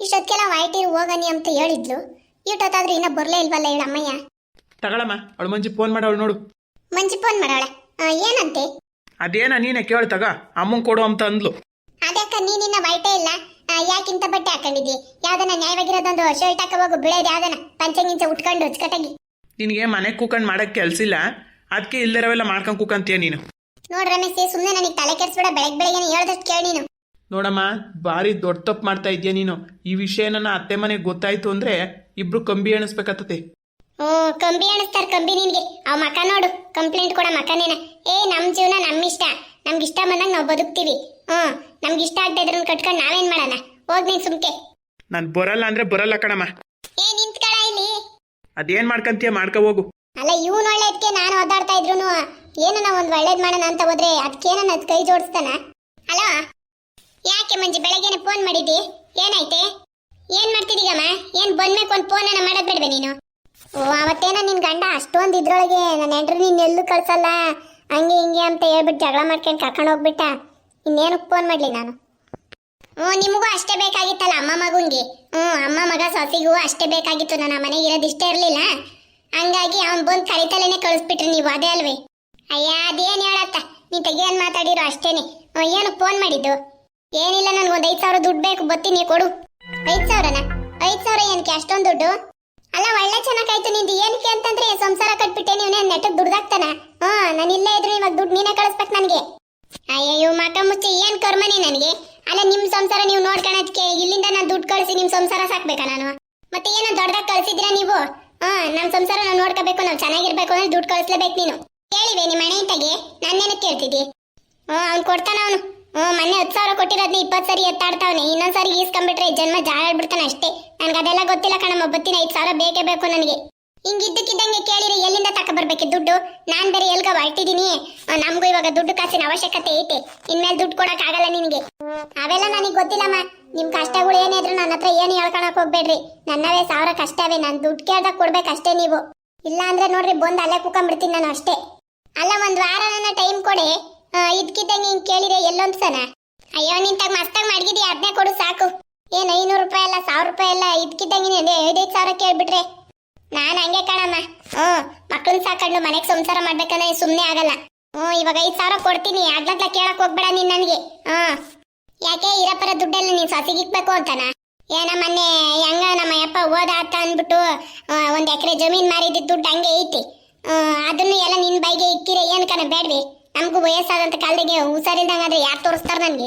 ಇಷ್ಟೊತ್ತಿಗೆಲ್ಲ ವೈಟಿರ್ ಹೋಗನಿ ಅಂತ ಹೇಳಿದ್ಲು. ಇಷ್ಟೊತ್ತಾದ್ರೂ ಇನ್ನ ಬರ್ಲೇ ಇಲ್ವಲ್ಲ ಹೇಳ ಅಮ್ಮಯ್ಯ? ತಗೊಳಮ್ಮ ಅವಳು ಮಂಜಿ ಫೋನ್ ಮಾಡವಳು ನೋಡು. ಮಂಜಿ ಫೋನ್ ಮಾಡವಳೆ? ಏನಂತೆ? ಅದೇನ ನೀನೆ ಕೇಳು ತಗ ಅಮ್ಮಂಗೆ ಕೊಡು ಅಂತ ಅಂದ್ಲು. ಅದಕ್ಕ ನೀನಿನ್ನ ವೈಟೇ ಇಲ್ಲ. ಆ, ಯಾಕಿಂತ ಬಟ್ಟೆ ಹಾಕೊಂಡಿದ್ದಿ? ಯಾವ್ದನ ನ್ಯಾಯವಾಗಿರೋದೊಂದು ಶರ್ಟ್ ಹಾಕ ಹೋಗು ಬಿಳೇದ್ ಯಾವ್ದನ? ಪಂಚಂಗಿಂಚ ಉಟ್ಕೊಂಡು ಅಚ್ಚುಕಟ್ಟಾಗಿ ನಿನಗೆ ಮನೆ ಕೂಕಂಡ್ ಮಾಡಕ್ಕೆ ಕೆಲ್ಸಿಲ್ಲ ಅದಕ್ಕೆ ಇಲ್ದಿರವೆಲ್ಲ ಮಾಡ್ಕೊಂಡು ಕೂಕಂತೀಯ ನೀನು? ನೋಡ್ ರಮೇಶ್ ಸುಮ್ಮನೆ ನನಗೆ ತಲೆ ಕೆಡ್ಸ್ಬಿಡ ಬೆಳಗ್ಗೆ ಬೆಳಗ್ಗೆ ಹೇಳ್ದಷ್ಟು ಕೇಳಿ ನೀನು. ನೋಡಮ್ಮ ಭಾರಿ ದೊಡ್ಡ ತಪ್ಪು ಮಾಡ್ತಾ ಇದೆಯಾ ನೀನು? ಈ ವಿಷಯ ನನ್ನ ಅತ್ತೆ ಮನೆಗೆ ಗೊತ್ತಾಯ್ತು ಅಂದ್ರೆ ಇಬ್ರು ಕಂಬಿ ಎಣಿಸ್ಬೇಕಾಗ್ತತೆ ಹ್ಞೂ ಕಂಬಿ ಅಣಿಸ್ತಾರ ಕಂಬಿ ನಿನ್ಗೆ. ಅವ್ ಮಕ ನೋಡು ಕಂಪ್ಲೇಂಟ್ ಕೊಡ ಮಕನೇನ. ಏ ನಮ್ ಜೀವನ ನಮ್ ಇಷ್ಟ ನಮ್ಗೆ ಇಷ್ಟ ಬಂದಂಗ ನಾವು ಬದುಕ್ತೀವಿ. ಹ್ಮ್ ನಮ್ಗೆ ಇಷ್ಟ ಆಗದೆ ಇದ್ರನ್ನ ಕಟ್ಕೊಂಡು ನಾವೇನ್ ಮಾಡೋಣ? ಹೋಗ್ ನೀನ್ ಸುಮ್ಕೆ. ನಾನ್ ಬರಲ್ಲ ಅಂದ್ರೆ ಬರಲ್ಲ ಕಣಮ್ಮ. ಏ ನಿಂತ್ಕಳ ಇಲ್ಲಿ. ಅದೇನ್ ಮಾಡ್ಕಂತೀಯ? ಮಾಡ್ಕೊ ಹೋಗು. ಅಲ್ಲ ಇವನ್ ಒಳ್ಳೆದಕ್ಕೆ ನಾನು ಓದಾಡ್ತಾ ಇದ್ರು ಏನನ ಒಂದ್ ಒಳ್ಳೇದ್ ಮಾಡೋಣ ಅಂತ ಹೋದ್ರೆ ಅದಕ್ಕೇನ ಅದ್ ಕೈ ಜೋಡಿಸ್ತಾನ? ಹಲೋ ಯಾಕೆ ಮಂಜು, ಬೆಳಗ್ಗೆನೆ ಫೋನ್ ಮಾಡಿದ್ದಿ? ಏನಾಯ್ತೆ? ಏನ್ ಮಾಡ್ತಿದೀಗಮ್ಮ ಏನ್ ಬಂದ್ಮೇಕ್ ಒಂದ್ ಫೋನ್ ಮಾಡೋದ್ ನೀನು? ಓ, ಅವತ್ತೇನ ನಿನ್ ಗಂಡ ಅಷ್ಟೊಂದ್ ಇದ್ರೊಳಗೆ ನನ್ನ ಹೆಂಡ್ರು ನೀನ್ ಎಲ್ಲೂ ಕಳ್ಸಲ್ಲ. ಹಂಗೆ ಹಿಂಗೆ ಅಂತ ಹೇಳ್ಬಿಟ್ಟು ಜಗಳ ಮಾಡ್ಕೊಂಡು ಕರ್ಕೊಂಡು ಹೋಗ್ಬಿಟ್ಟ. ಇನ್ನೇನಕ್ಕೆ ಫೋನ್ ಮಾಡ್ಲಿ ನಾನು? ಹ್ಞೂ, ನಿಮಗೂ ಅಷ್ಟೇ ಬೇಕಾಗಿತ್ತಲ್ಲ ಅಮ್ಮ ಮಗುಂಗೆ ಹ್ಞೂ, ಅಮ್ಮ ಮಗ ಸೊಸಿಗೂ ಅಷ್ಟೇ ಬೇಕಾಗಿತ್ತು. ನನ್ನ ಮನೆಗೆ ಇರೋದು ಇಷ್ಟೇ ಇರಲಿಲ್ಲ. ಹಂಗಾಗಿ ಅವ್ನು ಬಂದು ಕರಿತಲೇನೆ ಕಳಿಸ್ಬಿಟ್ರಿ ನೀವು, ಅದೇ ಅಲ್ವೇ? ಅಯ್ಯ, ಅದೇನು ಹೇಳತ್ತ? ನೀನು ತೆಗಿಯನ್ ಮಾತಾಡಿರೋ ಅಷ್ಟೇನೆ. ಏನಕ್ಕೆ ಏನು ಫೋನ್ ಮಾಡಿದ್ದು? ಏನಿಲ್ಲ, ನನ್ಗೆ ಒಂದು ಐದು ಸಾವಿರ ದುಡ್ಡು ಬೇಕು. ಬತ್ತೀನಿ ಕೊಡು. ಐದು ಸಾವಿರನ? ಐದು ಸಾವಿರ ಏನಕ್ಕೆ ಅಷ್ಟೊಂದು ದುಡ್ಡು? ಅಲ್ಲ, ಒಳ್ಳೆ ಚೆನ್ನಾಗಾಯ್ತು ನಿಂದು. ಏನಕ್ಕೆ ಅಂತಂದ್ರೆ ಸಂಸಾರ ಕಟ್ಬಿಟ್ಟೆ ನೀವು ನೆಟ್ಟಗೆ ದುಡ್ದಾಗ್ತಾನ ಹಾ, ನಾನು ಇಲ್ಲೇ ಇದ್ರು ಇವಾಗ ದುಡ್ಡು ನೀನೇ ಕಳಿಸ್ಬೇಕು ನನಗೆ. ಅಯ್ಯಯ್ಯೋ, ಮಕ ಮುಚ್ಚಿ, ಏನ್ ಕರ್ಮನಿ ನನಗೆ? ಅಲ್ಲ, ನಿಮ್ ಸಂಸಾರ ನೀವು ನೋಡ್ಕೊಳೋದಕ್ಕೆ ಇಲ್ಲಿಂದ ನಾನು ದುಡ್ಡು ಕಳಿಸಿ ನಿಮ್ ಸಂಸಾರ ಸಾಕ್ಬೇಕಾ ನಾನು? ಮತ್ತೆ ಏನೋ ದೊಡ್ಡದಾಗ ಕಳ್ಸಿದ್ದೀರಾ ನೀವು? ಹಾ ನಮ್ಮ ಸಂಸಾರ ನಾವು ನೋಡ್ಕೋಬೇಕು, ನಾವು ಚೆನ್ನಾಗಿರ್ಬೇಕು ಅಂದ್ರೆ ದುಡ್ಡು ಕಳಿಸ್ಲೇಬೇಕು ನೀನು. ಕೇಳಿವೆ ನಿಮ್ಮ ಮನೆ ಇಂತಾಗೆ? ನೆನಕ್ಕೆ ಕೇಳ್ತಿದ್ದಿ? ಹ್ಞೂ ಅವ್ನು ಕೊಡ್ತಾನ ಅವನು. ಹ್ಞೂ, ಮೊನ್ನೆ ಹತ್ತು ಸಾವಿರ ಕೊಟ್ಟಿರೋದ್ನ ಇಪ್ಪತ್ತು ಸರಿ ಎತ್ತಾಡ್ತಾವನೆ. ಇನ್ನೊಂದ್ ಸರಿ ಈಸ್ಕೊಂಡ್ಬಿಟ್ರೆ ಜನ್ಮ ಜಾಡಾಡ್ಬಿಡ್ತಾನೆ ಅಷ್ಟೇ. ನನ್ಗೆ ಅದೆಲ್ಲ ಗೊತ್ತಿಲ್ಲ ಕಣಮ್ಮ, ಬತ್ತಿನ ಐದು ಸಾವಿರ ಬೇಕೇ ಬೇಕು ನನಗೆ. ಹಿಂಗಿದ್ದಕ್ಕಿದ್ದಂಗೆ ಕೇಳಿರಿ, ಎಲ್ಲಿಂದ ತಕ ಬರ್ಬೇಕು ದುಡ್ಡು? ನಾನ್ ಬೇರೆ ಎಲ್ಗ ಹೊರಟಿದ್ದೀನಿ ನಮಗೂ ಇವಾಗ ದುಡ್ಡು ಕಾಸಿನ ಅವಶ್ಯಕತೆ ಐತೆ. ಇನ್ಮೇಲೆ ದುಡ್ಡು ಕೊಡಕ್ ಆಗಲ್ಲ ನಿನ್ಗೆ. ಅವೆಲ್ಲ ನನಗೆ ಗೊತ್ತಿಲ್ಲಮ್ಮ. ನಿಮ್ ಕಷ್ಟಗಳು ಏನೇ ಇದ್ರು ನನ್ನ ಹತ್ರ ಏನು ಹೇಳ್ಕೊಳಕ್ ಹೋಗ್ಬೇಡ್ರಿ. ನನ್ನವೇ ಸಾವಿರ ಕಷ್ಟವೇ, ನಾನು ದುಡ್ಡು ಕೇಳ್ದಾಗ ಕೊಡ್ಬೇಕಷ್ಟೇ ನೀವು. ಇಲ್ಲ ಅಂದ್ರೆ ನೋಡ್ರಿ, ಬಂದು ಅಲ್ಲೇ ಕುಕೊಂಡ್ಬಿಡ್ತೀನಿ ನಾನು ಅಷ್ಟೇ. ಅಲ್ಲ, ಒಂದ್ ವಾರ ನನ್ನ ಟೈಮ್ ಕೊಡಿ. ಇದ್ಕಿದ್ದಂಗೆ ಹಿಂಗ್ ಸನ ಅಯ್ಯೋ, ನಿಂತಾಗ ಮಸ್ತಾಗಿ ಮಾಡಿದಿ ಅದನ್ನೇ ಕೊಡು ಸಾಕು. ಏನ್, ಐನೂರು ರೂಪಾಯಿ ಅಲ್ಲ, ಸಾವಿರ ರೂಪಾಯಿ ಅಲ್ಲ ಇದ್ಕಿದ್ದಂಗೆ ಐದೈದು ಸಾವಿರ ಕೇಳ್ಬಿಟ್ರೆ. ನಾನ್ ಹಂಗೆ ಕಾಣಮ್ಮ. ಹ್ಮ್ ಮಕ್ಕಳನ್ನ ಸಾಕೊಂಡು ಮನೆಗೆ ಸಂಸಾರ ಮಾಡ್ಬೇಕಂದ್ರೆ ಸುಮ್ಮನೆ ಆಗಲ್ಲ. ಹ್ಮ್ ಇವಾಗ ಐದ್ ಸಾವಿರ ಕೊಡ್ತೀನಿ, ಆಗ್ಲಗ್ಲ ಕೇಳಕ್ ಹೋಗ್ಬೇಡ ನೀನ್ ನನ್ಗೆ. ಹ್ಮ್ ಯಾಕೆ ಇರಪ್ಪರ ದುಡ್ಡೆಲ್ಲ ನೀನ್ ಸಸಿಗಿಕ್ಬೇಕು ಅಂತಾನ? ಏನ ಮೊನ್ನೆ ಹೆಂಗ ನಮ್ಮ ಅಪ್ಪ ಓದಾತ ಅಂದ್ಬಿಟ್ಟು ಒಂದು ಎಕರೆ ಜಮೀನ್ ಮಾರಿದ ದುಡ್ಡು ಹಂಗೆ ಐತಿ. ಅದನ್ನು ಎಲ್ಲ ನಿನ್ ಬೈಗೆ ಇಕ್ಕಿರ ಏನ್ ಕಣ, ಬೇಡ್ವಿ. ನಮಗೂ ವಯಸ್ಸಾದಂಥ ಕಾಲದಾಗೆ ಹುಷಾರಿಲ್ದಂಗಾದ್ರೆ ಯಾರು ತೋರಿಸ್ತಾರೆ ನನಗೆ?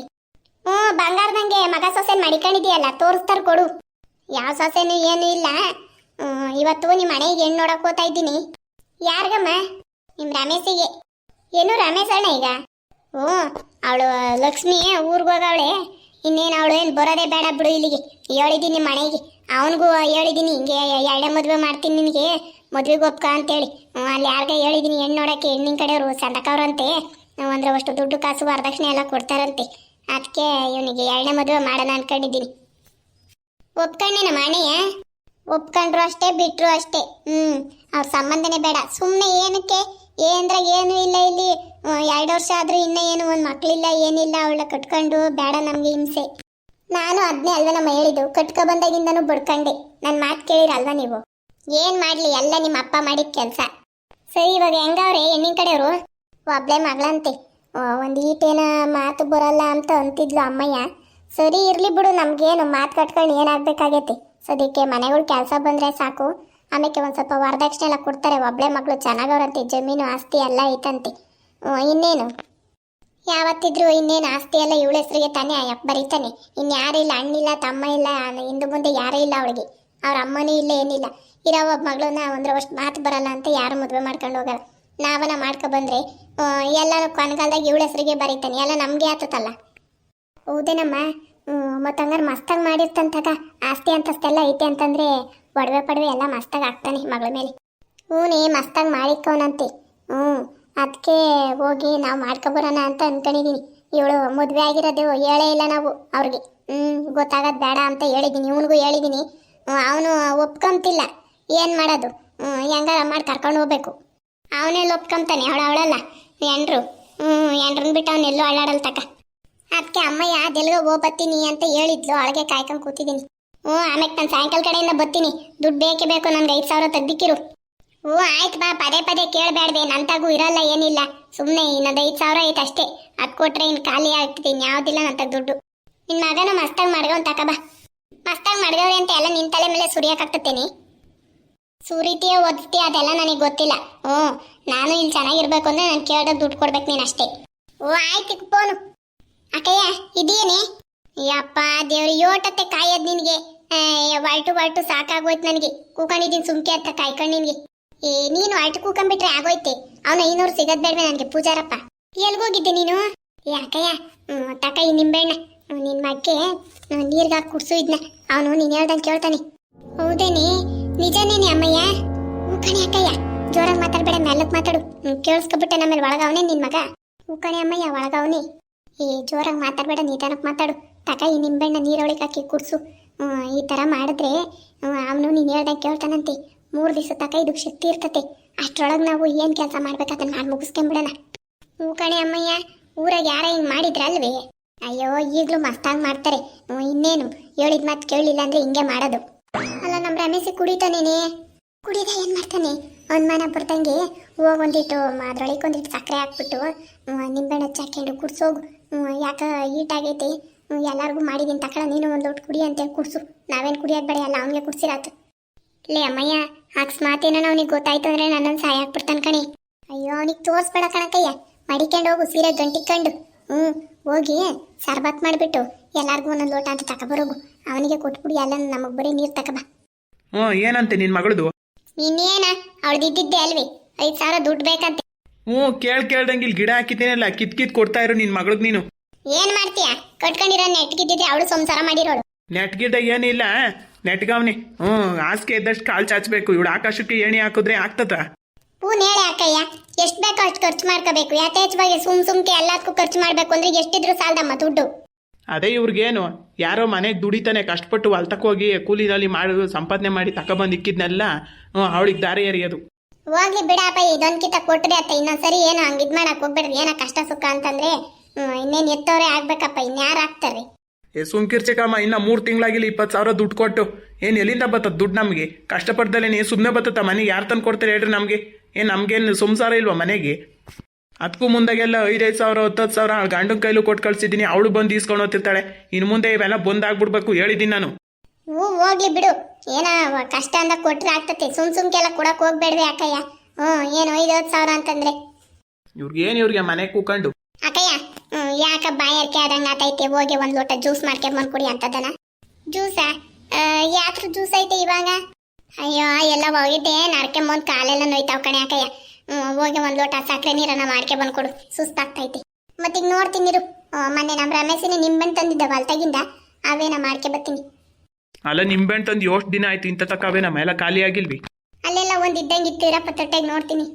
ಹ್ಞೂ ಬಂಗಾರದಂಗೆ ಮಗ ಸೊಸೆ ಮಡಿಕೊಂಡಿದ್ಯಲ್ಲ ತೋರಿಸ್ತಾರೆ ಕೊಡು. ಯಾವ ಸೊಸೆನೂ ಏನು ಇಲ್ಲ. ಇವತ್ತು ನಿಮ್ಮ ಮನೆಗೆ ಹೆಣ್ಣು ನೋಡಕ್ ಹೋಗ್ತಾ ಇದ್ದೀನಿ. ಯಾರಿಗಮ್ಮ? ನಿಮ್ಮ ರಮೇಶಿಗೆ. ಏನು ರಮೇಶ್ ಅಣ್ಣ ಈಗ? ಹ್ಞೂ, ಅವಳು ಲಕ್ಷ್ಮಿ ಊರಿಗೆ ಹೋಗವಳೆ. ಇನ್ನೇನು ಅವಳು ಏನು ಬರೋದೇ ಬೇಡ ಬಿಡು ಇಲ್ಲಿಗೆ. ಹೇಳಿದ್ದೀನಿ ಮನೆಗೆ. ಅವನಿಗೂ ಹೇಳಿದ್ದೀನಿ ಹಿಂಗೆ ಎರಡೇ ಮದುವೆ ಮಾಡ್ತೀನಿ ನಿನಗೆ. ಮದುವೆಗೆ ಒಪ್ಕ ಅಂತೇಳಿ. ಅಲ್ಲಿ ಯಾರಿಗೆ ಹೇಳಿದೀನಿ ಹೆಣ್ಣು ನೋಡೋಕೆ ಹೆಣ್ಣಿನ ಕಡೆಯವರು ಸಂದಕವ್ರಂತೆ ಅಂದ್ರೆ ಅಷ್ಟು ದುಡ್ಡು ಕಾಸು ವರದಕ್ಷಿಣೆ ಎಲ್ಲ ಕೊಡ್ತಾರಂತೆ. ಅದಕ್ಕೆ ಇವನಿಗೆ ಎರಡನೇ ಮದುವೆ ಮಾಡೋಣ ಅನ್ಕೊಂಡಿದ್ದೀನಿ. ಒಪ್ಕೊಂಡೇನ ಮನೆಯ ಒಪ್ಕೊಂಡ್ರು ಅಷ್ಟೇ, ಬಿಟ್ರು ಅಷ್ಟೇ. ಹ್ಞೂ ಅವ್ರ ಸಂಬಂಧನೇ ಬೇಡ. ಸುಮ್ಮನೆ ಏನಕ್ಕೆ? ಏನ್ರ ಏನು ಇಲ್ಲ ಇಲ್ಲಿ. ಎರಡು ವರ್ಷ ಆದ್ರೂ ಇನ್ನ ಏನು ಒಂದು ಮಕ್ಳಿಲ್ಲ, ಏನಿಲ್ಲ ಅವಳ ಕಟ್ಕೊಂಡು ಬೇಡ ನಮ್ಗೆ ಹಿಂಸೆ. ನಾನು ಅದನ್ನೇ ಅಲ್ವಾ ನಮ್ಮ ಹೇಳಿದ್ದು. ಕಟ್ಕೊ ಬಂದಾಗಿಂದನೂ ಬಡ್ಕಂಡೆ. ನನ್ನ ಮಾತು ಕೇಳಿರಲ್ವಾ ನೀವು? ಏನ್ ಮಾಡ್ಲಿ, ಎಲ್ಲ ನಿಮ್ಮ ಅಪ್ಪ ಮಾಡಿದ ಕೆಲಸ. ಸರಿ, ಇವಾಗ ಹೆಂಗವ್ರೆ? ಹೆಣ್ಣಿನ ಕಡೆಯವರು? ಒಬ್ಳೆ ಮಗಳಂತೆ. ಒಂದು ಈಟೇನ ಮಾತು ಬರಲ್ಲ ಅಂತ ಅಂತಿದ್ಲು ಅಮ್ಮಯ್ಯ. ಸರಿ, ಇರ್ಲಿ ಬಿಡು, ನಮ್ಗೇನು ಮಾತು ಕಟ್ಕೊಂಡು ಏನಾಗಬೇಕಾಗೈತಿ. ಸದ್ಯಕ್ಕೆ ಮನೆಗಳು ಕೆಲಸ ಬಂದ್ರೆ ಸಾಕು. ಆಮೇಲೆ ಒಂದು ಸ್ವಲ್ಪ ವರದಕ್ಷಿಣೆ ಎಲ್ಲ ಕೊಡ್ತಾರೆ. ಒಬ್ಳೆ ಮಗಳು ಚೆನ್ನಾಗವ್ರಂತೆ. ಜಮೀನು, ಆಸ್ತಿ ಎಲ್ಲ ಐತಂತೆ. ಇನ್ನೇನು? ಯಾವತ್ತಿದ್ರು ಇನ್ನೇನು ಆಸ್ತಿ ಎಲ್ಲ ಇವಳ ಹೆಸರಿಗೆ ತಾನೇ ಅಪ್ಪ ಬರೀತಾನೆ. ಇನ್ಯಾರಿಲ್ಲ ಅಣ್ಣಿಲ್ಲ, ತಮ್ಮ ಇಲ್ಲ, ಹಿಂದೆ ಮುಂದೆ ಯಾರೂ ಇಲ್ಲ ಅವಳಿಗೆ. ಅವ್ರ ಅಮ್ಮನೂ ಇಲ್ಲ, ಏನಿಲ್ಲ. ಇರೋ ಒಬ್ಬ ಮಗಳನ್ನ ಒಂದ್ರವಷ್ಟು ಮಾತು ಬರಲ್ಲ ಅಂತ ಯಾರು ಮದುವೆ ಮಾಡ್ಕೊಂಡು ಹೋಗಲ್ಲ. ನಾವನ್ನ ಮಾಡ್ಕೊ ಬಂದ್ರೆ ಎಲ್ಲಾನು ಕೊನೆಗಾಲದಾಗ ಇವಳ ಹೆಸರಿಗೆ ಬರೀತಾನೆ. ಎಲ್ಲ ನಮಗೆ ಆತತಲ್ಲ ಹೌದೇನಮ್ಮ? ಮತ್ತು ಹಂಗಾರೆ ಮಸ್ತಾಗಿ ಮಾಡಿರ್ತಂತಾಗ ಆಸ್ತಿ ಅಂತಸ್ತೆಲ್ಲ ಐತೆ ಅಂತಂದ್ರೆ ಒಡವೆ ಪಡವೆ ಎಲ್ಲ ಮಸ್ತಾಗಿ ಆಗ್ತಾನೆ ಮಗಳ ಮೇಲೆ. ಹ್ಞೂ ಮಸ್ತಾಗಿ ಮಾಡಿಕ್ಕವನಂತೆ ಹ್ಞೂ ಅದಕ್ಕೆ ಹೋಗಿ ನಾವು ಮಾಡ್ಕೊಬರೋಣ ಅಂತ ಅನ್ಕೊಂಡಿದ್ದೀನಿ ಇವಳು ಮದುವೆ ಆಗಿರೋದು ಹೇಳೇ ಇಲ್ಲ ನಾವು ಅವ್ರಿಗೆ. ಹ್ಞೂ ಗೊತ್ತಾಗೋದು ಬೇಡ ಅಂತ ಹೇಳಿದ್ದೀನಿ ಇವನಿಗೂ ಹೇಳಿದ್ದೀನಿ ಅವನು ಒಪ್ಕೊಂತಿಲ್ಲ. ಏನು ಮಾಡೋದು? ಹೆಂಗಾರ ಮಾಡಿ ಕರ್ಕೊಂಡು ಹೋಗ್ಬೇಕು. ಅವನೆಲ್ಲ ಒಪ್ಕೊಂತಾನೆ ಅವಳ ಅವಳಲ್ಲ. ಎಂಡ್ರು ಹ್ಞೂ ಎಂಡ್ರನ್ನ ಬಿಟ್ಟು ಅವನೆಲ್ಲೂ ಅಳ್ಳಾಡಲ್ ತಕ. ಅದಕ್ಕೆ ಅಮ್ಮಯ್ಯ ಅದೆಲ್ಗೋ ಹೋಗ್ಬತ್ತೀನಿ ಅಂತ ಹೇಳಿದ್ಲು ಅವಳಿಗೆ ಕಾಯ್ಕೊಂಡು ಕೂತಿದ್ದೀನಿ ಹ್ಞೂ ಆಮೇಲೆ ನಾನು ಸಾಯಂಕಾಲ ಕಡೆಯಿಂದ ಬರ್ತೀನಿ. ದುಡ್ಡು ಬೇಕೇ ಬೇಕು ನನ್ಗೆ ಐದು ಸಾವಿರ ತೆಗ್ದಿಕ್ಕಿರು. ಹ್ಞೂ ಆಯ್ತು ಬಾ, ಪದೇ ಪದೇ ಕೇಳಬೇಡ್ದೆ ನಂತಾಗೂ ಇರಲ್ಲ, ಏನಿಲ್ಲ. ಸುಮ್ಮನೆ ಇನ್ನೊಂದು ಐದು ಸಾವಿರ ಐತೆ ಅಷ್ಟೇ. ಅದು ಕೊಟ್ಟರೆ ಇನ್ನು ಖಾಲಿ ಆಗ್ತದೆ ಇನ್ಯಾವುದಿಲ್ಲ ನಂತಾಗ ದುಡ್ಡು. ನಿನ್ನ ಮಗನ ಮಸ್ತಾಗಿ ಮಾಡ್ಗವ್ ತಕ ಬಾ. ಮಸ್ತಾಗಿ ಮಾಡ್ಗವ್ರಿ ಅಂತ ಎಲ್ಲ ನಿನ್ನ ತಲೆ ಮೇಲೆ ಸುರಿಯೋಕ್ಕಾಗ್ತತೇನೆ ಸುರಿತೀಯ ಓದ್ತೀಯ ಅದೆಲ್ಲ ನನಗೆ ಗೊತ್ತಿಲ್ಲ. ಹ್ಞೂ, ನಾನು ಇಲ್ಲಿ ಚೆನ್ನಾಗಿರ್ಬೇಕು ಅಂದ್ರೆ ನಾನು ಕೇಳಿದಾಗ ದುಡ್ಡು ಕೊಡ್ಬೇಕು ನೀನು ಅಷ್ಟೇ. ಓ, ಆಯ್ತು ಫೋನು. ಅಕ್ಕಯ್ಯ ಇದೀನಿ ಯಪ್ಪ, ದೇವ್ರಿ, ಯೋಟತ್ತೆ ಕಾಯೋದು ನಿನಗೆ. ವಾಲ್ಟು ವಾಲ್ಟು ಸಾಕಾಗೋಯ್ತು ನನಗೆ. ಕೂಕೊಂಡಿದ್ದೀನಿ ಸುಮ್ಕೆ ಅಂತ ಕಾಯ್ಕೊಂಡು ನಿನಗೆ. ಏ, ನೀನು ಅಲ್ಟು ಕೂಕೊಂಡ್ಬಿಟ್ರೆ ಆಗೋಯ್ತೆ. ಅವನ ಐನೂರು ಸಿಗದ್ ಬೇಡವೆ ನನಗೆ, ಪೂಜಾರಪ್ಪ. ಎಲ್ಗೋಗಿದ್ದೆ ನೀನು? ಏ, ಅಕ್ಕಯ್ಯ, ಹ್ಞೂ, ತಕ ಈ ನಿಂಬೆಣ್ಣ ನಿನ್ನ ಮಗ್ಗೆ ನೀರ್ಗೆ ಹಾಕಿ ಕುಡ್ಸು ಇದ್ನ. ಅವನು ನೀನು ಹೇಳ್ದಂಗೆ ಕೇಳ್ತಾನೆ. ಹೌದೇನೆ? ನಿಜನೇನೆ ಅಮ್ಮಯ್ಯ? ಕಣೆ ಅಕ್ಕಯ್ಯ. ಜೋರಾಗಿ ಮಾತಾಡ್ಬೇಡ ಮೆಲ್ಲಕ್ ಮಾತಾಡು. ಕೇಳಿಸ್ಕೊಬಿಟ್ಟೆ ನಮ್ಮಲ್ಲಿ ಒಳಗವನೆ ನಿನ್ ಮಗ. ಕಣೆ ಅಮ್ಮಯ್ಯ, ಒಳಗವನೇ. ಏ, ಜೋರಾಗಿ ಮಾತಾಡ್ಬೇಡ ನಿಧಾನಕ್ಕೆ ಮಾತಾಡು. ತಕ ಈ ನಿಂಬೆಣ್ಣ ನೀರೊಳಗೆ ಹಾಕಿ ಕುಡ್ಸು. ಈ ಥರ ಮಾಡಿದ್ರೆ ಅವನು ನೀನು ಹೇಳ್ದಂಗೆ ಕೇಳ್ತಾನಂತೆ. ಮೂರು ದಿವಸ ತಕ ಇದಕ್ಕೆ ಶಕ್ತಿ ಇರ್ತತೆ. ಅಷ್ಟ್ರೊಳಗೆ ನಾವು ಏನು ಕೆಲಸ ಮಾಡ್ಬೇಕು ಅದನ್ನ ಮಾಡಿ ಮುಗಿಸ್ಕೊಂಬಿಡೋಣ. ಹ್ಞೂ ಕಣೆ ಅಮ್ಮಯ್ಯ, ಊರಾಗ ಯಾರ ಹಿಂಗೆ ಮಾಡಿದ್ರಲ್ವೇ? ಅಯ್ಯೋ, ಈಗಲೂ ಮಸ್ತಾಗಿ ಮಾಡ್ತಾರೆ. ಇನ್ನೇನು? ಹೇಳಿದ ಮಾತು ಕೇಳಿಲ್ಲ ಅಂದ್ರೆ ಹಿಂಗೆ ಮಾಡೋದು. ರಮೇಶ್ ಕುಡಿತಾನೇನೆ? ಕುಡಿದ ಏನು ಮಾಡ್ತಾನೆ? ಅವನ ಬರ್ದಂಗೆ ಹೋಗೊಂದಿಟ್ಟು ಅದ್ರೊಳಗೆ ಒಂದಿಟ್ಟು ಸಕ್ಕರೆ ಹಾಕ್ಬಿಟ್ಟು ನಿಂಬೆಣ್ಣೆ ನಿಂಬೆಹಣ್ಣು ಹಚ್ಚಾಕೊಂಡು ಕುಡ್ಸೋಗು ಯಾಕ ಈಟ್ ಆಗೈತಿ? ಎಲ್ಲಾರ್ಗೂ ಮಾಡಿದೀನಿ ತಕಳ ನೀನು ಒಂದು ಲೋಟ್ ಕುಡಿ ಅಂತೇಳಿ ಕುಡ್ಸು. ನಾವೇನು ಕುಡಿಯೋದು ಬೇಡ, ಎಲ್ಲ ಅವನಿಗೆ ಕುಡ್ಸಿರಾತು. ಲೇ ಅಮ್ಮಯ್ಯ, ಹಾಕ್ಸ್ ಮಾತೇನೋ ಅವನಿಗೆ ಗೊತ್ತಾಯ್ತು ಅಂದ್ರೆ ನನ್ನನ್ನು ಸಹಾಯ ಹಾಕ್ಬಿಡ್ತಾನೆ ಕಣಿ. ಅಯ್ಯೋ, ಅವನಿಗೆ ತೋರ್ಸ್ಬೇಡ ಕಣಕಯ್ಯ ಮಡಿಕೊಂಡು ಹೋಗು, ಸೀರೆ ಗಂಟಿಕೊಂಡು ಹ್ಞೂ ಹೋಗಿ ಸರ್ಬತ್ ಮಾಡಿಬಿಟ್ಟು ಎಲ್ಲಾರ್ಗೂ ಒಂದೊಂದು ಲೋಟ ಅಂತ ತಗೊಬರೋಗು ಅವನಿಗೆ ಕೊಟ್ಬಿಡಿ ಎಲ್ಲ ನಮಗೆ ಬರೀ ನೀರು ತಗೊಬ ಹ್ಞೂ ಏನಂತೆ ನಿನ್ನ ಮಗಳದು? ಇನ್ನೇನ? ಅವಳ್ದಿದ್ದಿದ್ದೆ ಅಲ್ವಿ. ಐದು ಸಾವಿರ ದುಡ್ಡು ಬೇಕಂತೆ. ಹ್ಞೂ ಕೇಳ್ ಕೇಳ್ದಂಗೆ ಇಲ್ಲಿ ಗಿಡ ಹಾಕಿದ್ದೀನಲ್ಲ ಕಿತ್ ಕಿತ್ ಕೊಡ್ತಾ ಇರೋ ನಿನ್ನ ಮಗಳಿಗೆ ನೀನು. ಏನ್ ಮಾಡ್ತೀಯ? ಕಟ್ಕೊಂಡಿರೋ ನೆಟ್ಗಿದ್ದಿದ್ರೆ ಅವಳು ಸಂಸಾರ ಮಾಡಿರೋಳು. ನೆಟ್ ಗಿಡ ಏನಿಲ್ಲ ನೆಟ್ಗವ್ನಿ ಹ್ಞೂ ಹಾಸಿಗೆ ಇದ್ದಷ್ಟು ಕಾಲ್ ಚಾಚಬೇಕು ಇವಳು ಆಕಾಶಕ್ಕೆ ಏಣಿ ಹಾಕಿದ್ರೆ ಆಗ್ತದ? ಹ್ಞೂ ಹೇಳಿ ಅಕ್ಕಯ್ಯ ಎಷ್ಟು ಬೇಕೋ ಅಷ್ಟು ಖರ್ಚು ಮಾಡ್ಕೋಬೇಕು. ಯಥೇಚ್ಛವಾಗಿ ಸುಮ್ ಸುಮ್ಕೆ ಎಲ್ಲದಕ್ಕೂ ಖರ್ಚು ಮಾಡ್ಬೇಕು ಅಂದ್ರೆ ಎಷ್ಟಿದ್ರು ಸಾಲದಮ್ಮ ದುಡ್ಡು. ಅದೇ ಇವ್ರಿಗೇನು ಯಾರೋ ಮನೆಗೆ ದುಡಿತಾನೆ ಕಷ್ಟಪಟ್ಟು ಹೊಲ್ತಕ್ಕೆ ಹೋಗಿ ಕೂಲಿನಲ್ಲಿ ಮಾಡಿ ಸಂಪಾದನೆ ಮಾಡಿ ತಕೊಬಂದು ಇಕ್ಕಿದ್ನೆಲ್ಲ ಅವಳಿಗೆ ದಾರಿ ಎರಿಯೋದು. ಹೋಗ್ಲಿ ಬಿಡಪ್ಪ ಇದೊಂದ್ಕಿತ ಕೊಟ್ರಿ ಅತ್ತ ಇನ್ನೊಂದ್ಸರಿ ಏನು ಹಂಗಿದ್ ಇದ್ ಮಾಡಕ್ ಹೋಗ್ಬೇಡ್ರಿ ಏನ ಕಷ್ಟ ಸುಖ ಅಂತಂದ್ರೆ ಇನ್ನೇನು ಎತ್ತವ್ರೆ ಆಗ್ಬೇಕಪ್ಪ ಇನ್ಯಾರು ಆಗ್ತಾರ್ರಿ ಏ ಸುಮ್ಕಿರ್ಚಕಮ್ಮ ಇನ್ನ ಮೂರು ತಿಂಗಳಾಗಿಲ್ಲ ಇಪ್ಪತ್ತು ಸಾವಿರ ದುಡ್ಡು ಕೊಟ್ಟು. ಏನು ಎಲ್ಲಿಂದ ಬರ್ತದ ದುಡ್ಡು ನಮಗೆ? ಕಷ್ಟಪಡ್ದಲೇ ನೀ ಸುಮ್ಮನೆ ಬರ್ತದ ಮನೆಗೆ ಯಾರು ತಂದು ಕೊಡ್ತಾರೆ ಹೇಳ್ರಿ ನಮಗೆ? ಏನು ನಮ್ಗೇನು ಸಂಸಾರ ಇಲ್ವಾ ಮನೆಗೆ? ಅದಕ್ಕೂ ಮುಂದಾಗೆಲ್ಲ ಐದೈದು ಸಾವಿರ ಹತ್ತತ್ತು ಸಾವಿರ ಗಂಡನ ಕೈಲೂ ಕೊಟ್ಟು ಕಳ್ಸಿದ್ದೀನಿ. ಅವಳು ಬಂದು ಈಸ್ಕೊಂಡು ಹೋಗ್ತಿರ್ತಾಳೆ. ಇನ್ನು ಮುಂದೆ ಇವೆಲ್ಲ ಬಂದಾಗ್ಬಿಡ್ಬೇಕು ಹೇಳಿದ್ದೀನಿ ನಾನು. ಹ್ಞೂ ಹೋಗ್ಲಿ ಬಿಡು. ಏನ ಕಷ್ಟ ಅಂದ ಕೊಟ್ರೆ ಆಗ್ತತಿ. ಸುಮ್ ಸುಮ್ಕೆಲ್ಲ ಕೊಡಕ್ ಹೋಗ್ಬೇಡ್ರಿ ಅಕ್ಕಯ್ಯ. ಹ್ಮ್ ಏನು ಐದು ಹತ್ತು ಸಾವಿರ ಅಂತಂದ್ರೆ. ಇವ್ರಿಗೇನು ಇವ್ರಿಗೆ ಮನೆ ಕೂಕೊಂಡು? ಅಕ್ಕಯ್ಯ ಹ್ಮ್ ಯಾಕ ಬಾಯರ್ಕೆ ಆದಂಗ ಆತೈತೆ? ಹೋಗಿ ಒಂದ್ ಲೋಟ ಜ್ಯೂಸ್ ಮಾಡ್ಕೊಂಡ್ ಕುಡಿ ಅಂತದನ. ಜ್ಯೂಸ? ಯಾತ್ರ ಜ್ಯೂಸ್ ಐತೆ ಇವಾಗ? ಅಯ್ಯೋ ಎಲ್ಲ ಹೋಗಿದ್ದೆ. ನಡ್ಕೊಂಬಂದ್ ಕಾಲೆಲ್ಲ ನೋಯ್ತಾವ್ ಕಣೆ ಅಕ್ಕಯ್ಯ. ಹೋಗಿ ಒಂದು ಲೋಟ ಸಕ್ಕರೆ ನೀರನ್ನ ಮಾಡ್ಕೆ ಬಂದ್ ಕೊಡು. ಸುಸ್ತಾಗ್ತೈತಿ. ಈಗ ನೋಡ್ತೀನಿ ಇರು. ಮೊನ್ನೆ ನಮ್ಮ ರಮೇಶಿನ ನಿಂಬೆ ತಂದಿದ್ದ ಹೊಲ್ತಾಗಿಂದ ಅವೇನ ಮಾಡ್ಕೆ ಬರ್ತೀನಿ. ಅಲ್ಲ ನಿಂಬೆ ತಂದು ಎಷ್ಟು ದಿನ ಆಯ್ತು ಇಂಥ ತಕ್ಕವೇ ನಮ್ಮ ಎಲ್ಲ ಖಾಲಿ ಆಗಿಲ್ವಿ? ಅಲ್ಲೆಲ್ಲ ಒಂದ್ ಇದ್ದಂಗೆ ಇತ್ತೀರಾ ಇರಪ್ಪ ನೋಡ್ತೀನಿ.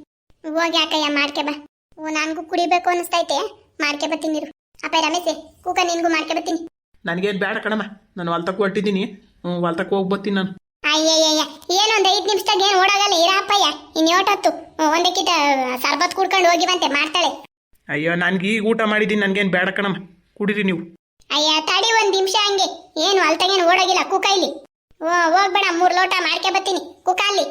ಹೋಗಿ ಅಕ್ಕಯ್ಯ ಮಾಡ್ಕೆ ಬಾ. ಓ ನನ್ಗೂ ಕುಡಿಬೇಕು ಅನಿಸ್ತೈತೆ. ಮಾಡ್ಕೆ ಬರ್ತೀನಿ ಇರು. ಅಪ್ಪ ರಮೇಶೆ ಕೂಕ ನಿನ್ಗೂ ಮಾಡ್ಕೆ ಬರ್ತೀನಿ. ನನಗೇನು ಬೇಡ ಕಣಮ್ಮ. ನಾನು ಹೊಲ್ತಕ್ಕೆ ಹೊಟ್ಟಿದ್ದೀನಿ ಹ್ಞೂ ಹೊಲ್ತಕ್ಕೆ ಹೋಗಿ ಬರ್ತೀನಿ ನಾನು. ಅಯ್ಯಯ್ಯಯ್ಯ ಒಂದು ಐದು ನಿಮಿಷದಾಗ ಏನು ಓಡಾಗಲ್ಲ ಇರಪ್ಪಯ್ಯ ಇನ್ ಯೋಟತ್ತು. ಒಂದಕ್ಕಿಂತ ಸರ್ಬತ್ ಕುಡ್ಕೊಂಡು ಹೋಗಿವಂತೆ ಮಾಡ್ತಾಳೆ. ಅಯ್ಯೋ ನನ್ಗೆ ಈಗ ಊಟ ಮಾಡಿದ್ದೀನಿ ನನ್ಗೇನು ಬೇಡ ಕಣಮ್ಮ. ಕುಡಿರಿ ನೀವು. ಅಯ್ಯ ತಡಿ ಒಂದು ನಿಮಿಷ ಹಂಗೆ. ಏನು ಅಲ್ತಾಗೇನು ಓಡೋಗಿಲ್ಲ ಕುಕೈಲಿ ಓ ಹೋಗ್ಬೇಡ ಮೂರು ಲೋಟ ಮಾಡ್ಕೆ ಬರ್ತೀನಿ. ಕುಕಾಲಿ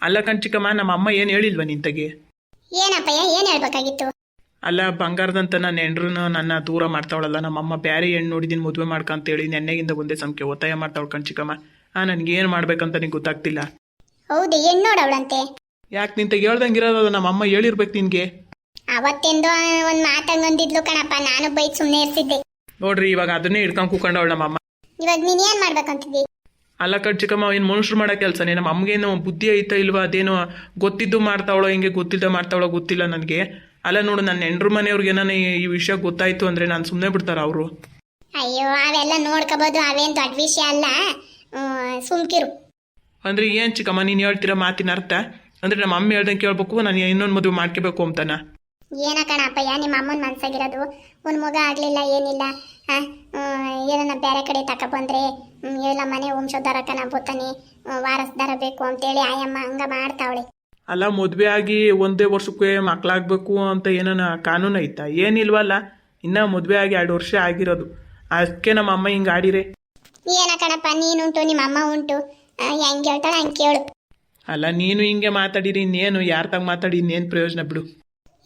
ಅಲ್ಲಿ. ಕಣ್ಚಿಕಮ್ಮ ನಮ್ಮ ಅಮ್ಮ ಏನು ಹೇಳಿಲ್ವ ನಿಂತಗೆ? ಏನಪ್ಪಯ್ಯ ಏನು ಹೇಳ್ಬೇಕಾಗಿತ್ತು? ಅಲ್ಲ ಬಂಗಾರದಂತ ನನ್ನ ಹೆಂಡ್ರು ನನ್ನ ದೂರ ಮಾಡ್ತಾವಳಲ್ಲ ನಮ್ಮಮ್ಮ ಬೇರೆ ಹೆಣ್ಣು ನೋಡಿದ್ದೀನಿ ಮದುವೆ ಮಾಡ್ಕಂತೇಳಿ ನೆನ್ನೆಗಿಂದ ಒಂದೇ ಸಂಖ್ಯೆ ಒತ್ತಾಯ ಮಾಡ್ತಾವಳು ಕಣ್ಚಿಕಮ್ಮ ಹಾಂ ನನಗೆ ಏನು ಮಾಡ್ಬೇಕಂತ ನಿಂಗೆ ಗೊತ್ತಾಗ್ತಿಲ್ಲ. ಹೌದು ಹೆಣ್ಣೋಡವಳಂತೆ ಯಾಕೆ ನಿಂತ ಹೇಳ್ದಂಗಿರೋದು ನಮ್ಮಮ್ಮ ಹೇಳಿರ್ಬೇಕು ನಿನಗೆ. ಅವತ್ತೆಂದೋ ಒಂದ್ ಮಾತಂಗಂದಿದ್ಲು ಕಣಪ್ಪ ನಾನು ಬೈಕ್ ಸುಮ್ನೆ ಇರ್ತಿದ್ದೆ. ನೋಡ್ರಿ ಇವಾಗ ಅದನ್ನೇ ಹಿಡ್ಕೊಂಡು ಕೂಕೊಂಡವಳು ನಮ್ಮಮ್ಮ. ಇವಾಗ ನೀನ್ ಏನ್ ಮಾಡ್ಬೇಕಂತಿದ್ದಿ? ಅಲ್ಲ ಚಿಕ್ಕಮ್ಮ ಏನು ಮನುಷ್ಯರು ಮಾಡೋ ಕೆಲಸನೇ? ನಮ್ಮ ಅಮ್ಮಗೇನು ಬುದ್ಧಿ ಐತಾ ಇಲ್ವಾ ಅದೇನೋ ಗೊತ್ತಿದ್ದು ಮಾಡ್ತಾವಳೋ ಹಿಂಗೆ ಗೊತ್ತಿದ್ದ ಮಾಡ್ತಾವಳೋ ಗೊತ್ತಿಲ್ಲ ನನಗೆ. ಅಲ್ಲ ನೋಡು ನನ್ನ ಹೆಂಡ್ರು ಮನೆಯವ್ರಿಗೆ ಏನಾನ ಈ- ವಿಷಯ ಗೊತ್ತಾಯ್ತು ಅಂದರೆ ನಾನು ಸುಮ್ಮನೆ ಬಿಡ್ತಾರ ಅವರು. ಅಯ್ಯೋ ಅವೆಲ್ಲ ನೋಡ್ಕೋಬಹುದು ಅವೇನ್ ದೊಡ್ಡ ವಿಷಯ ಅಲ್ಲ. ಸುಮ್ಕಿರು. ಅಂದ್ರೆ ಏನು ಚಿಕ್ಕಮ್ಮ ನೀನು ಹೇಳ್ತಿರೋ ಮಾತಿನ ಅರ್ಥ? ಅಂದ್ರೆ ನಮ್ಮ ಅಮ್ಮ ಹೇಳ್ದಂಗೆ ಕೇಳ್ಬೇಕು ನಾನು ಇನ್ನೊಂದು ಮದುವೆ ಮಾಡ್ಕೋಬೇಕು ಅಂತಾನ? ಏನ ಕಣಪ್ಪಯ್ಯ ನಿಮ್ಮ ಅಮ್ಮನ ಮನ್ಸಾಗಿರೋದು. ಒಂದ್ ಮಗ ಆಗ್ಲಿಲ್ಲ ಏನಿಲ್ಲ. ಏನನ್ನ ಬೇರೆ ಕಡೆ ತಕ ಬಂದ್ರೆ ಇಲ್ಲ ಎಲ್ಲ ಮನೆ ವಂಶೋದ್ಧಾರ ಬುತ್ತಾನೆ ವಾರಸ್ದಾರ ಬೇಕು ಅಂತೇಳಿ ಆಯಮ್ಮ ಹಂಗ ಮಾಡ್ತಾವಳೆ. ಅಲ್ಲ ಮದುವೆ ಆಗಿ ಒಂದೇ ವರ್ಷಕ್ಕೆ ಮಕ್ಕಳಾಗಬೇಕು ಅಂತ ಏನನ ಕಾನೂನು ಐತ? ಏನಿಲ್ವಲ್ಲ ಇನ್ನ ಮದುವೆ ಆಗಿ ಎರಡು ವರ್ಷ ಆಗಿರೋದು. ಅದಕ್ಕೆ ನಮ್ಮ ಅಮ್ಮ ಹಿಂಗೆ ಆಡಿರೆ. ಏನ ಕಣಪ್ಪ? ನೀನುಂಟು ನಿಮ್ಮ ಅಮ್ಮ ಉಂಟು. ಹೆಂಗ್ ಹೇಳ್ತಾಳ ಹಂಗೆ ಕೇಳು. ಅಲ್ಲ ನೀನು ಹಿಂಗೆ ಮಾತಾಡಿರಿ ಇನ್ನೇನು ಯಾರ ತಂಗ ಮಾತಾಡಿ ಇನ್ನೇನು ಪ್ರಯೋಜನ ಬಿಡು.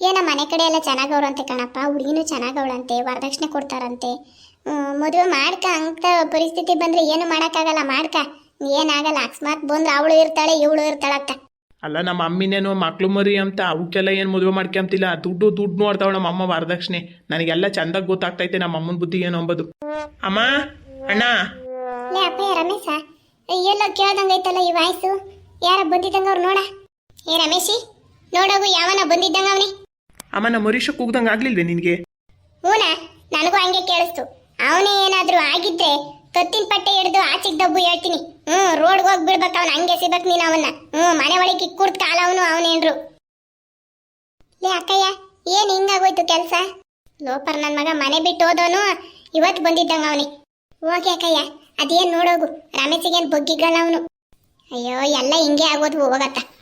ಏನ ಮನೆ ಕಡೆ ಎಲ್ಲ ಚೆನ್ನಾಗವ್ರಂತೆ ಕಣಪ್ಪ? ಹುಡುಗಿನೂ ಚೆನ್ನಾಗವಳಂತೆ ವರದಕ್ಷಿಣೆ ಕೊಡ್ತಾರಂತೆ. ಮದುವೆ ಮಾಡ್ಕ ಅಂತ ಪರಿಸ್ಥಿತಿ ಬಂದ್ರೆ ಏನು ಮಾಡಕ್ಕಾಗಲ್ಲ ಮಾಡ್ಕ. ಏನಾಗಲ್ಲ ಅಕಸ್ಮಾತ್ ಬಂದ್ರೆ ಅವಳು ಇರ್ತಾಳೆ ಇವಳು ಇರ್ತಾಳಕ್ಕ ಅಲ್ಲ ನಮ್ಮ ಅಮ್ಮಿನೇನು ಮಕ್ಳು ಮರಿ ಅಂತ ಅವಕ್ಕೆಲ್ಲ ಏನು ಮದುವೆ ಮಾಡ್ಕೊಂತಿಲ್ಲ. ದುಡ್ಡು ದುಡ್ಡು ನೋಡ್ತಾವ ನಮ್ಮ ಅಮ್ಮ ವರದಕ್ಷಿಣೆ. ನನಗೆಲ್ಲ ಚಂದಾಗ್ ಗೊತ್ತಾಗ್ತೈತೆ ನಮ್ಮ ಅಮ್ಮನ ಬುದ್ಧಿ ಏನು ಅಂಬೋದು. ಅಮ್ಮ ಅಣ್ಣ. ಲೇ ಅಪ್ಪಯ್ಯ ರಮೇಶ. ಎಲ್ಲೋ ಕೇಳ್ದಂಗೈತಲ್ಲ ಈ ವಾಯ್ಸು? ಯಾರ ಬಂದಿದ್ದಂಗ ಅವ್ರು ನೋಡ. ಏ ರಮೇಶಿ ನೋಡೋಗು ಯಾವನ ಬಂದಿದ್ದಂಗ ಅವನಿ. ಅಮ್ಮ ನಮ್ಮ ಕೂಗ್ದಂಗೆ ಆಗ್ಲಿಲ್ವೇ ನಿನಗೆ? ಹೂನ ನನಗೂ ಹಂಗೆ ಕೇಳಿಸ್ತು. ಅವನೇ ಏನಾದ್ರೂ ಆಗಿದ್ರೆ ಕತ್ತಿನ ಪಟ್ಟೆ ಹಿಡಿದು ಆಚೆಗ್ ದಬ್ಬು ಹೇಳ್ತೀನಿ. ಹ್ಮ್ ರೋಡ್ ಹೋಗಿ ಬಿಡ್ಬೇಕು ಅವ್ನ ಹಂಗೆ ಸಿಗ್ಬೇಕು ನೀನು ಅವನ್ನ. ಹ್ಮ್ ಮನೆ ಒಳಗೆ ಕುರ್ತ್ ಕಾಲ ಅವನು ಅವನೇನ್ರು ಲೇ ಅಕ್ಕಯ್ಯ ಏನ್ ಹಿಂಗಾಗೋಯ್ತು ಕೆಲ್ಸ? ಲೋಪರ್ ನನ್ ಮಗ ಮನೆ ಬಿಟ್ಟು ಹೋದವನು ಇವತ್ತು ಬಂದಿದ್ದಂಗ ಅವನಿ. ಓಕೆ ಅಕ್ಕಯ್ಯ ಅದೇನ್ ನೋಡೋಗು? ರಮೇಶಿಗೇನ್ ಬಗ್ಗಿಗಲ್ಲ ಅವನು. ಅಯ್ಯೋ ಎಲ್ಲ ಹಿಂಗೆ ಆಗೋದು ಹೋಗತ್ತ.